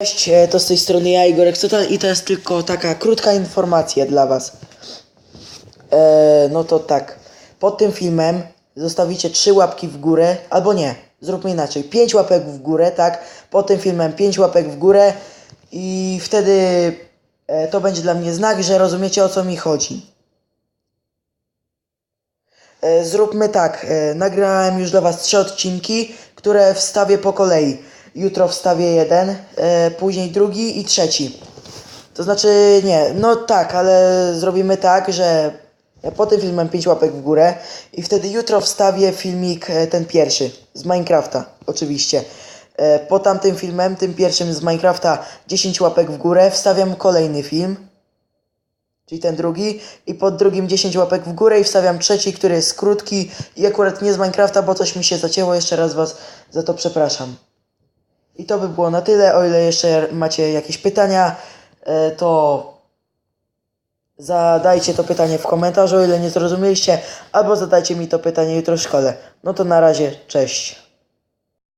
Cześć, e, to z tej strony ja, Igorek Sotal i to jest tylko taka krótka informacja dla was. E, no to tak, pod tym filmem zostawicie trzy łapki w górę, albo nie, zróbmy inaczej, pięć łapek w górę, tak, pod tym filmem pięć łapek w górę i wtedy e, to będzie dla mnie znak, że rozumiecie o co mi chodzi. E, Zróbmy tak, e, nagrałem już dla Was trzy odcinki, które wstawię po kolei. Jutro wstawię jeden, e, później drugi i trzeci. To znaczy, nie, no tak, ale zrobimy tak, że po tym filmem 5 łapek w górę i wtedy jutro wstawię filmik, e, ten pierwszy, z Minecrafta, oczywiście. E, Po tamtym filmem, tym pierwszym z Minecrafta, 10 łapek w górę, wstawiam kolejny film czyli ten drugi, i pod drugim 10 łapek w górę i wstawiam trzeci, który jest krótki i akurat nie z Minecrafta, bo coś mi się zacięło, jeszcze raz Was za to przepraszam. I to by było na tyle, o ile jeszcze macie jakieś pytania, e, to zadajcie to pytanie w komentarzu, o ile nie zrozumieliście, albo zadajcie mi to pytanie jutro w szkole. No to na razie, cześć.